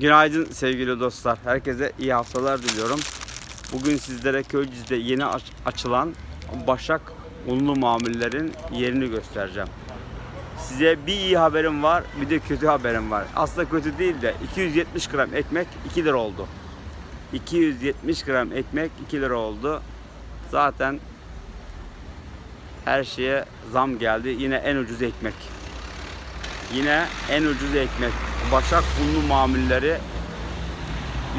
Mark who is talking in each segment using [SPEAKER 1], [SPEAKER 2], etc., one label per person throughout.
[SPEAKER 1] Günaydın sevgili dostlar. Herkese iyi haftalar diliyorum. Bugün sizlere Köyceğiz'de yeni aç- açılan Başak unlu mamullerin yerini göstereceğim. Size bir iyi haberim var, bir de kötü haberim var. Aslında kötü değil de 270 gram ekmek 2 lira oldu. 270 gram ekmek 2 lira oldu. Zaten her şeye zam geldi. Yine en ucuz ekmek. Yine en ucuz ekmek. Başak unlu mamulleri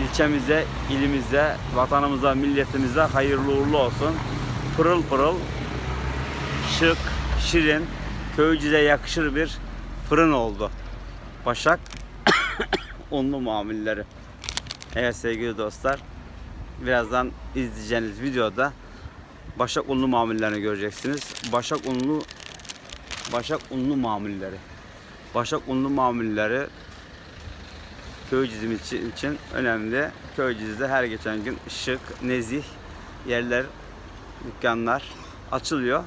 [SPEAKER 1] ilçemize, ilimize, vatanımıza, milletimize hayırlı uğurlu olsun. Pırıl pırıl, şık, şirin, köycüze yakışır bir fırın oldu. Başak unlu mamulleri. Evet sevgili dostlar, birazdan izleyeceğiniz videoda Başak unlu mamullerini göreceksiniz. Başak unlu Başak unlu mamulleri. Başak unlu mamulleri köy dizimi için, için önemli. Köy dizide her geçen gün şık, nezih yerler, dükkanlar açılıyor.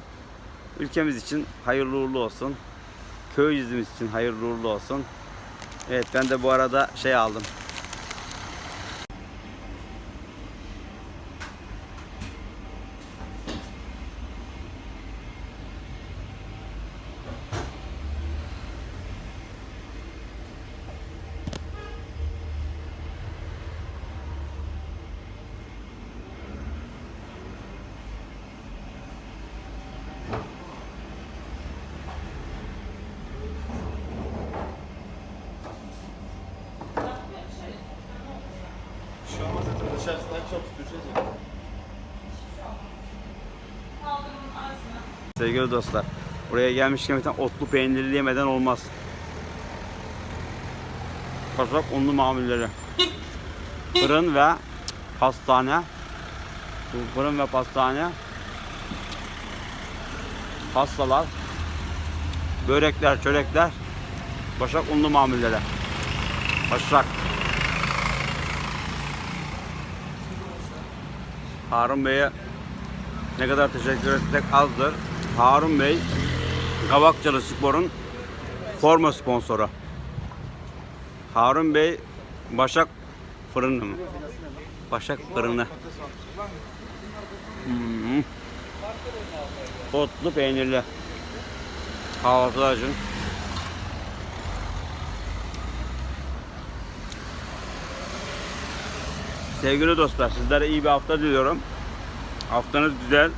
[SPEAKER 1] Ülkemiz için hayırlı uğurlu olsun. Köy dizimiz için hayırlı uğurlu olsun. Evet ben de bu arada şey aldım. Sevgili dostlar, buraya gelmişken bir tane otlu peynirli yemeden olmaz. Başak unlu mamulleri. Fırın ve pastane. Fırın ve pastane. Pastalar. Börekler, çörekler. Başak unlu mamulleri. Başak. Harun Bey'e ne kadar teşekkür etsek azdır. Harun Bey, Kavakçalı Spor'un forma sponsoru. Harun Bey, Başak Fırını mı? Başak Fırını. Hmm. Otlu peynirli. Kahvaltılar için. Sevgili dostlar, sizlere iyi bir hafta diliyorum. Haftanız güzel,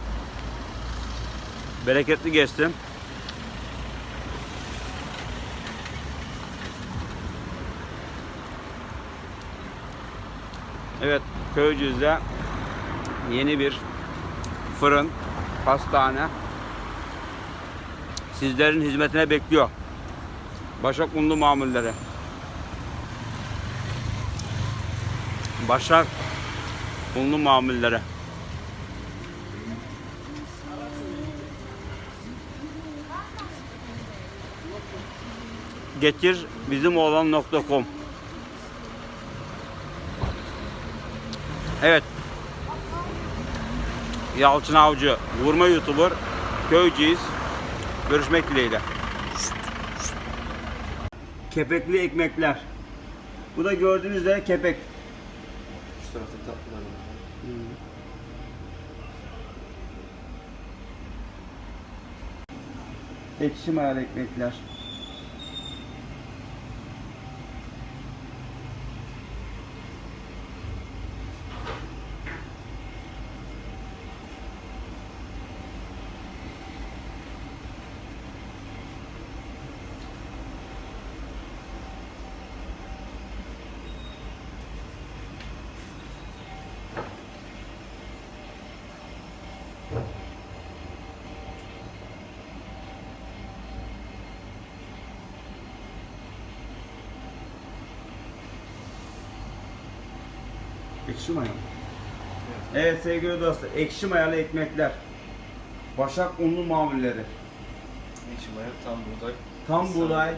[SPEAKER 1] bereketli geçsin. Evet, Köyceğiz'de yeni bir fırın, pastane sizlerin hizmetine bekliyor. Başak unlu mamulleri. Başak unlu mamulleri. getir bizim oğlan.com Evet. Yalçın Avcı, vurma YouTuber, köyceğiz. Görüşmek dileğiyle. Kepekli ekmekler. Bu da gördüğünüz üzere kepek.
[SPEAKER 2] Şu tarafta tatlılar var.
[SPEAKER 1] Ekşi mayalı ekmekler. Ekşi mayalı. Evet sevgili dostlar, ekşi mayalı ekmekler. Başak unlu mamulleri.
[SPEAKER 2] Ekşi maya, tam buğday.
[SPEAKER 1] Tam
[SPEAKER 2] sarı
[SPEAKER 1] buğday.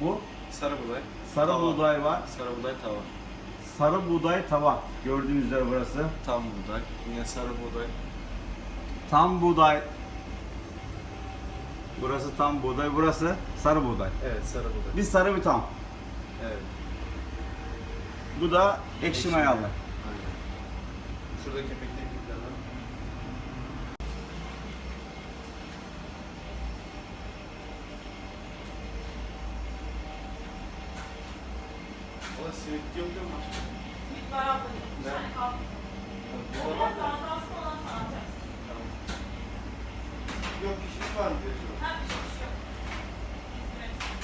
[SPEAKER 1] Bu
[SPEAKER 2] Sarı buğday.
[SPEAKER 1] sarı
[SPEAKER 2] Tava.
[SPEAKER 1] buğday var.
[SPEAKER 2] Sarı buğday tava.
[SPEAKER 1] Sarı buğday tava. Gördüğünüz üzere burası.
[SPEAKER 2] Tam buğday. Yine sarı buğday.
[SPEAKER 1] Tam buğday. Burası tam buğday, burası sarı buğday.
[SPEAKER 2] Evet sarı buğday.
[SPEAKER 1] Bir sarı bir tam.
[SPEAKER 2] Evet.
[SPEAKER 1] Bu da ekşi mayalı.
[SPEAKER 2] Şurada kepekli ekmeklerden. Valla simit yok değil mi?
[SPEAKER 3] Bir var ablacığım. Bir tane kaldı.
[SPEAKER 2] Valla
[SPEAKER 3] Biraz daha fazla olan sana atarsın.
[SPEAKER 2] Yok pişmiş var mı diye soruyorum.
[SPEAKER 3] Ha bir şey bir şey yok. Evet.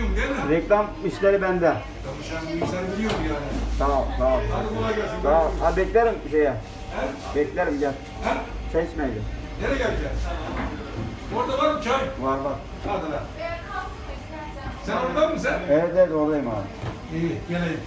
[SPEAKER 4] yapıyorum değil mi?
[SPEAKER 1] Reklam işleri bende.
[SPEAKER 4] Tabii sen bu işleri biliyorsun yani.
[SPEAKER 1] Tamam tamam.
[SPEAKER 4] Hadi kolay gelsin.
[SPEAKER 1] Tamam. Ha beklerim şeye.
[SPEAKER 4] He?
[SPEAKER 1] Beklerim gel.
[SPEAKER 4] He?
[SPEAKER 1] Çay içmeye gel.
[SPEAKER 4] Nereye geleceksin? Orada var mı çay?
[SPEAKER 1] Var var.
[SPEAKER 4] Hadi lan. Sen orada mısın sen?
[SPEAKER 1] Evet evet oradayım abi.
[SPEAKER 4] İyi, geleyim.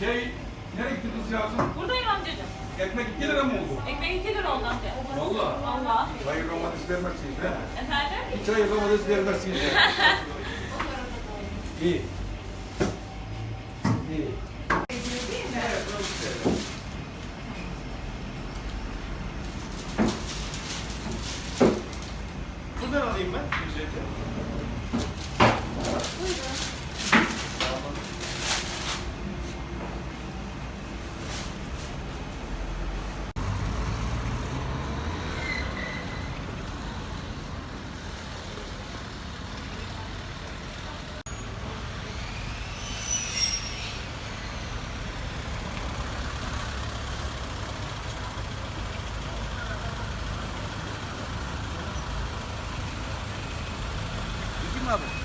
[SPEAKER 4] Şey, nereye gitti kız yazın?
[SPEAKER 3] Buradayım amcacığım.
[SPEAKER 4] Ekmek 2 lira mı oldu?
[SPEAKER 3] Ekmek iki lira oldu amca.
[SPEAKER 4] Vallahi.
[SPEAKER 3] Valla.
[SPEAKER 4] Çayı domates vermezsiniz he?
[SPEAKER 3] Efendim?
[SPEAKER 4] Bir çayı domates vermezsiniz? İyi. İyi.
[SPEAKER 1] Abi?